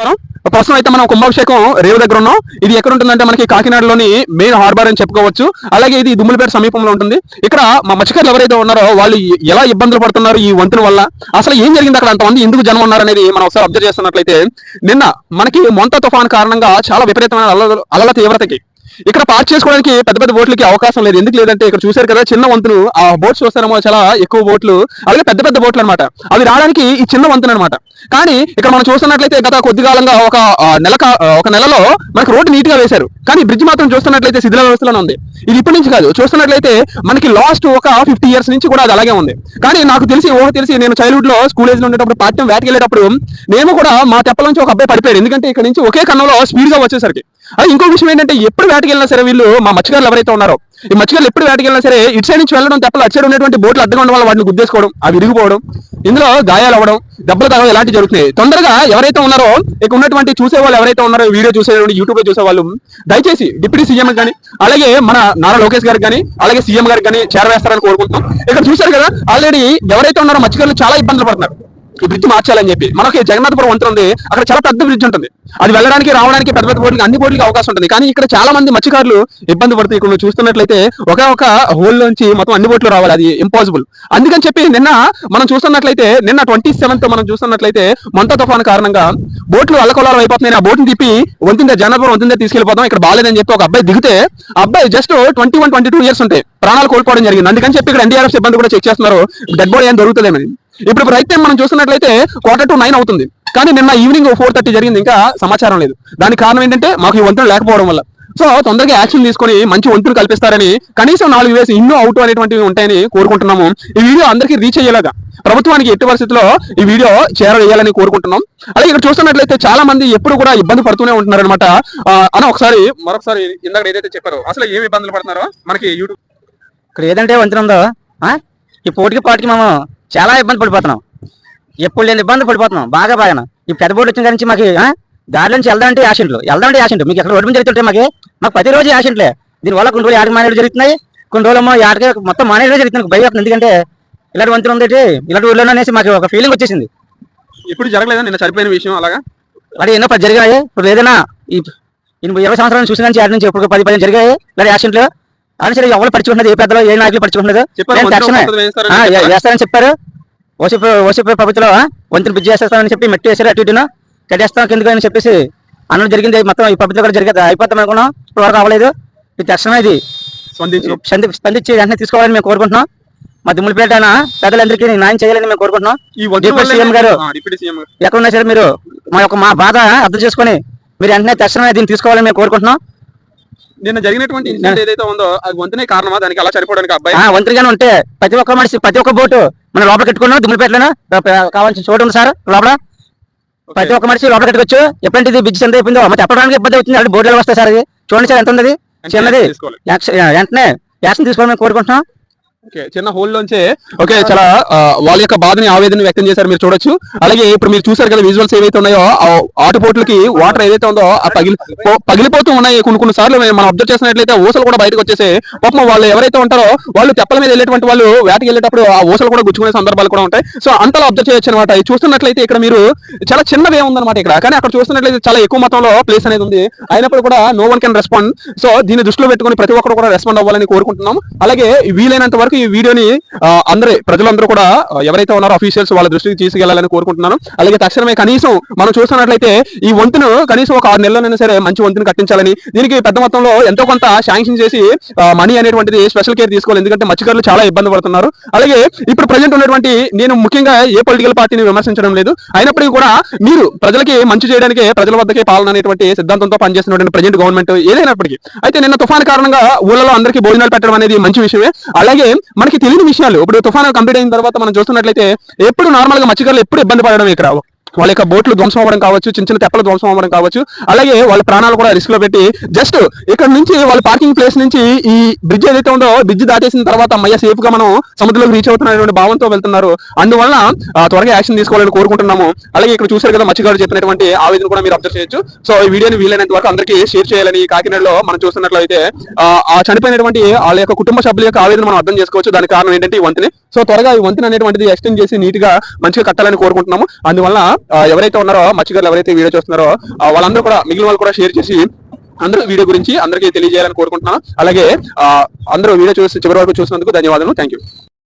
నమస్కారం. ప్రస్తుతం అయితే మనం కుంభాభిషేకం రేవు దగ్గర ఉన్నాం. ఇది ఎక్కడ ఉంటుందంటే మనకి కాకినాడలోని మెయిన్ హార్బర్ అని చెప్పుకోవచ్చు. అలాగే ఇది దుమ్ములపేట సమీపంలో ఉంటుంది. ఇక్కడ మా మత్స్యకారులు ఎవరైతే ఉన్నారో వాళ్ళు ఎలా ఇబ్బందులు పడుతున్నారు ఈ వంతుల వల్ల? అసలు ఏం జరిగింది అక్కడ? అంతమంది ఎందుకు జనం ఉన్నారు అనేది మనం ఒకసారి అబ్జర్వ్ చేస్తున్నట్లయితే నిన్న మనకి మొంత తుఫాన్ కారణంగా చాలా విపరీతమైన అలల తీవ్రతకి ఇక్కడ పార్క్ చేసుకోవడానికి పెద్ద పెద్ద బోట్లకి అవకాశం లేదు. ఎందుకు లేదంటే ఇక్కడ చూశారు కదా చిన్న వంతులు. ఆ బోట్స్ చూస్తారేమో చాలా ఎక్కువ బోట్లు అలాగే పెద్ద పెద్ద బోట్లు అనమాట అవి రావడానికి ఈ చిన్న వంతులు అనమాట కానీ ఇక్కడ మనం చూస్తున్నట్లయితే గత కొద్ది కాలంగా ఒక నెల ఒక నెలలో మనకి రోడ్డు నీట్గా వేశారు. కానీ బ్రిడ్జ్ మాత్రం చూస్తున్నట్లయితే శిథిల వ్యవస్థలో ఉంది. ఇది ఇప్పటి నుంచి కాదు. చూస్తున్నట్లయితే మనకి లాస్ట్ ఒక ఫిఫ్టీ ఇయర్స్ నుంచి కూడా అది అలాగే ఉంది. కానీ నాకు తెలిసి ఊహ తెలిసి నేను చైల్డ్హుడ్లో స్కూల్ ఏజ్లో ఉండేటప్పుడు పాఠ్యం వేటకి వెళ్ళేటప్పుడు మేము కూడా మా తెప్పల నుంచి ఒక అబ్బాయి పడిపోయాడు. ఎందుకంటే ఇక్కడ నుంచి ఒకే కన్నంలో స్పీడ్గా వచ్చేసరికి. ఇంకో విషయం ఏంటంటే ఎప్పుడు వేటకి వెళ్ళినా సరే వీళ్ళు మా మత్స్యకారులు ఎవరైతే ఉన్నారో ఈ మత్స్యకారులు ఎప్పుడు వేటకి వెళ్ళినా సరే ఇటు సైడ్ నుంచి వెళ్ళడం తప్ప అటు సైడ్ ఉన్నటువంటి బోట్లు అడ్డుగా ఉండడం వల్ల వాటిని గుద్దేసుకోవడం అవి విరిగిపోవడం ఇందులో గాయాలు అవ్వడం దెబ్బలు తగ్గడం ఇలాంటివి జరుగుతున్నాయి. తొందరగా ఎవరైతే ఉన్నారో ఇక ఉన్నటువంటి చూసే వాళ్ళు ఎవరైతే ఉన్నారో వీడియో చూసేవాళ్ళు యూట్యూబ్లో చూసే వాళ్ళు దయచేసి డిప్యూటీ సీఎం కానీ అలాగే మన నారా లోకేష్ గారికి కానీ అలాగే సీఎం గారికి కానీ చేరవేస్తారని కోరుకుంటున్నాం. ఇక్కడ చూశారు కదా ఆల్రెడీ ఎవరైతే ఉన్నారో మత్స్యకారులు చాలా ఇబ్బందులు పడుతున్నారు. బ్రిడ్జ్ మార్చాలని చెప్పి. మనకి జగన్నాథపురం వంతెన ఉంది. అక్కడ చాలా పెద్ద బ్రిడ్జ్ ఉంటుంది. అది వెళ్ళడానికి రావడానికి పెద్ద పెద్ద బోట్లకి అన్ని బోట్లకి అవకాశం ఉంటుంది. కానీ ఇక్కడ చాలా మంది మత్స్యకారులు ఇబ్బంది పడుతుంది ఇక్కడ చూస్తున్నట్లయితే ఒకే ఒక హోల్ నుంచి మొత్తం అన్ని బోట్లు రావాలి. అది ఇంపాసిబుల్ అందుకని చెప్పి నిన్న మనం చూస్తున్నట్లయితే నిన్న ట్వంటీ సెవెంత్ మనం చూస్తున్నట్లయితే మొంత తుఫాన్ కారణంగా బోట్లు అల్లకొల్లాలు అయిపోతున్నాయి. ఆ బోట్ని తిప్పి వంతిందే జగన్నాథపురం వంతిందే తీసుకెళ్ళిపోతాం ఇక్కడ బాగాలేదని చెప్పి ఒక అబ్బాయి దిగితే అబ్బాయి just twenty one twenty two years ఉంటాయి ప్రాణాలు కోల్పోవడం జరిగింది. అందుకని చెప్పి ఇక్కడ ఎన్డీఆర్ఎఫ్ సిబ్బంది కూడా చెక్ చేస్తున్నారు. డెడ్ బాడీ ఏం దొరుకుతుందేమని ఇప్పుడు రైట్ టైం మనం చూస్తున్నట్లయితే క్వార్టర్ టు నైన్ అవుతుంది. కానీ నిన్న ఈవినింగ్ ఫోర్ థర్టీ జరిగింది ఇంకా సమాచారం లేదు. దానికి కారణం ఏంటంటే మాకు ఈ వంతులు లేకపోవడం వల్ల. సో తొందరగా యాక్షన్ తీసుకొని మంచి వంతులు కల్పిస్తారని కనీసం నాలుగు వేసి ఇన్నో అవుట్ అనేటువంటివి ఉంటాయని కోరుకుంటున్నాము. ఈ వీడియో అందరికీ రీచ్ అయ్యేలాగా ప్రభుత్వానికి ఎట్టి పరిస్థితిలో ఈ వీడియో చేరవేయాలని కోరుకుంటున్నాం. అలాగే ఇక్కడ చూస్తున్నట్లయితే చాలా మంది ఎప్పుడు కూడా ఇబ్బంది పడుతూనే ఉంటున్నారు అనమాట అని ఒకసారి మరొకసారి ఇందాక ఏదైతే చెప్పారో అసలు ఏమి ఇబ్బందులు పడుతున్నారో మనకి యూట్యూబ్ ఇక్కడ ఏదంటే వంతెన ఉందో? ఈ పోటీకి పాటికి మేము చాలా ఇబ్బంది పడిపోతున్నాం. ఎప్పుడు లేని ఇబ్బంది పడిపోతున్నాం. బాగా బాగా ఈ పెద్ద బోర్డు వచ్చిన నుంచి మాకు? దారి నుంచి వెళ్దామంటే యాక్సిడెంట్లు వెళ్దామంటే యాక్సిడెంట్ మీకు ఎక్కడ రోడ్డు మీద జరుగుతుంటే మాకు మాకు ప్రతిరోజు యాక్సిడెంట్లే దీనివల్ల కొన్ని రోజులు ఆటకి మానేలు జరుగుతున్నాయి. కొన్ని రోజులు ఆటకి మొత్తం మానేలు జరుగుతుంది భయం అవుతుంది ఎందుకంటే ఇలాంటి వంతెన ఉంది ఇలాంటి ఊళ్ళో అనేసి మాకు ఒక ఫీలింగ్ వచ్చేసింది. ఇప్పుడు జరగలేదా? నిన్న చనిపోయిన విషయం అలాగా? అలాగే ఎన్నో పది జరిగాయి ఇప్పుడు ఏదైనా ఈ ఇరవై సంవత్సరాల చూసిన నుంచి ఆడి నుంచి ఇప్పుడు పది పది జరిగాయి. ఇలాంటి యాక్సిడెంట్లు అని సరే ఎవరు పడుచుకుంటున్నది ఏ పెద్దలో ఏ నాయకులు పడుచుకుంటున్నది చెప్పారు తక్షణమే వేస్తారని ఓసిపి ఓసిపి ప్రభుత్వంలో వంతెన బ్రిడ్జ్ చేసేస్తామని చెప్పి మెట్టి వేసారు అటు ఇటును. కట్టేస్తాం కిందకు అని చెప్పేసి అన్నది జరిగింది. మొత్తం ఈ ప్రభుత్వం కూడా జరిగేది. అయిపోతాం అనుకున్నాం. ఇప్పుడు వరకు అవ్వలేదు. ఇది తక్షణమే ఇది. స్పందించి. స్పంది- స్పందించి వెంటనే తీసుకోవాలని మేము కోరుకుంటున్నాం. మా దిమ్ములపేట పెద్దలందరికీ న్యాయం చేయాలని మేము కోరుకుంటున్నాం. డిప్యూటీ సీఎం గారు ఆ, డిప్యూటీ సీఎం గారు. ఎక్కడ ఉన్నా సరే మీరు మా యొక్క మా బాధ అర్థం చేసుకొని మీరు వెంటనే తక్షణమే దీన్ని తీసుకోవాలని మేము కోరుకుంటున్నాం. నిన్న జరిగినటువంటి ఇన్సిడెంట్ ఏదైతే ఉందో అది వంతనే కారణమా? దానికి అలా చనిపోవడానికి అబ్బాయి? ఒంటరిగానే ఉంటే ప్రతి ఒక్క మనిషి ప్రతి ఒక్క బోటు మన లోపల కట్టుకున్నాం దుమ్ములపేటలోనే? కావాల్సిన చోటు ఉంది సార్ లోపల. ప్రతి ఒక్క మనిషి లోపల కట్టుకోవచ్చు. ఎప్పుడంటే ఇది బిజ్జి ఎంత అయిపోయిందో మరి చెప్పడానికి ఇబ్బంది అవుతుంది. అంటే బోర్డులు వస్తాయి సార్ చూడండి సార్ ఎంత ఉంది? చిన్నది. వెంటనే యాక్షన్ తీసుకోవాలని కోరుకుంటున్నాం. ఓకే చిన్న హోల్ లోంచే. ఓకే చాలా వాళ్ళ యొక్క బాధని ఆవేదన వ్యక్తం చేశారు మీరు చూడొచ్చు. అలాగే ఇప్పుడు మీరు చూసారు కదా విజువల్స్ ఏవైతే ఉన్నాయో ఆటుపోట్లకి వాటర్ ఏదైతే ఉందో ఆ పగిలి పగిలిపోతూ ఉన్నాయి కొన్ని కొన్ని సార్లు. మనం అబ్జర్వ్ చేసినట్లయితే ఊసలు కూడా బయటకు వచ్చేసి పాపం వాళ్ళు ఎవరైతే ఉంటారో వాళ్ళు తెప్పల మీద వెళ్ళేటువంటి వాళ్ళు వేటకి వెళ్ళేటప్పుడు ఆ ఊసలు కూడా గుచ్చుకునే సందర్భాలు కూడా ఉంటాయి. సో అంతలా అబ్జర్వ్ చేయొచ్చు అనమాట చూస్తున్నట్లయితే ఇక్కడ మీరు చాలా చిన్నవే ఉందన్నమాట ఇక్కడ. కానీ అక్కడ చూస్తున్నట్లయితే చాలా ఎక్కువ మొత్తంలో ప్లేస్ అనేది ఉంది. అయినప్పుడు కూడా no one can respond so దీన్ని దృష్టిలో పెట్టుకొని ప్రతి ఒక్కరు కూడా రెస్పాండ్ అవ్వాలని కోరుకుంటున్నాం. అలాగే వీలైనంత వరకు ఈ వీడియోని ఆ, అందరూ ప్రజలందరూ కూడా ఎవరైతే ఉన్నారో అఫీషియల్స్ వాళ్ళ దృష్టికి తీసుకెళ్ళాలని కోరుకుంటున్నాను. అలాగే తక్షణమే కనీసం మనం చూస్తున్నట్లయితే ఈ వంతును కనీసం ఒక ఆరు నెలలైనా సరే మంచి వంతును కట్టించాలని దీనికి పెద్ద మొత్తంలో ఎంతో కొంత శాంక్షన్ చేసి మనీ అనేటువంటిది స్పెషల్ కేర్ తీసుకోవాలి. ఎందుకంటే మత్స్యకారులు చాలా ఇబ్బంది పడుతున్నారు. అలాగే ఇప్పుడు ప్రజెంట్ ఉన్నటువంటి నేను ముఖ్యంగా ఏ పొలిటికల్ పార్టీని విమర్శించడం లేదు. అయినప్పటికీ కూడా మీరు ప్రజలకి మంచి చేయడానికి ప్రజల వద్దకే పాలన అనేటువంటి సిద్ధాంతంతో పనిచేస్తున్నటువంటి ప్రజెంట్ గవర్నమెంట్ ఏదైనప్పటికీ. అయితే నిన్న తుఫాన్ కారణంగా ఊళ్ళలో అందరికీ భోజనాలు పెట్టడం అనేది మంచి విషయమే. అలాగే మనకి తెలియని విషయాలు. ఇప్పుడు తుఫాను కంప్లీట్ అయిన తర్వాత మనం చూస్తున్నట్లయితే ఎప్పుడు నార్మల్గా మత్స్యకారులు ఎప్పుడు ఇబ్బంది పడడం ఇక్కడ వాళ్ళ యొక్క బోట్లు ధ్వంసం అవ్వడం కావచ్చు చిన్న చిన్న తెప్పలు ధ్వంసం అవ్వడం కావచ్చు అలాగే వాళ్ళ ప్రాణాలు కూడా రిస్క్లో పెట్టి జస్ట్ ఇక్కడ నుంచి వాళ్ళ పార్కింగ్ ప్లేస్ నుంచి ఈ బ్రిడ్జ్ ఏదైతే ఉందో బ్రిడ్జ్ దాటేసిన తర్వాత మయ్య సేఫ్గా మనం సముద్రంలోకి రీచ్ అవుతున్నటువంటి భావంతో వెళ్తున్నారు. అందువల్ల త్వరగా యాక్షన్ తీసుకోవాలని కోరుకుంటున్నాము. అలాగే ఇక్కడ చూసారు కదా మచ్చిగారు చెప్పినటువంటి ఆవేదన కూడా మీరు అబ్జర్వ్ చేయొచ్చు. సో ఈ వీడియోని వీలైనంత వరకు అందరికీ షేర్ చేయాలని కాకినాడలో మనం చూస్తున్నట్లయితే ఆ, చనిపోయినటువంటి వాళ్ళ యొక్క కుటుంబ సభ్యుల యొక్క ఆవేదన మనం అర్థం చేసుకోవచ్చు. దానికి కారణం ఏంటంటే ఈ వంతెనే. సో త్వరగా ఈ వంతెన అనేటువంటిది ఎక్స్టెండ్ చేసి నీట్గా మంచిగా కట్టాలని కోరుకుంటున్నాము. అందువల్ల ఎవరైతే ఉన్నారో మత్స్యకారులు ఎవరైతే వీడియో చూస్తున్నారో వాళ్ళందరూ కూడా మిగిలిన వాళ్ళు కూడా షేర్ చేసి అందరూ వీడియో గురించి అందరికీ తెలియజేయాలని కోరుకుంటున్నాను. అలాగే అందరూ వీడియో చూసి చివరి వరకు చూసినందుకు ధన్యవాదాలు థ్యాంక్ యూ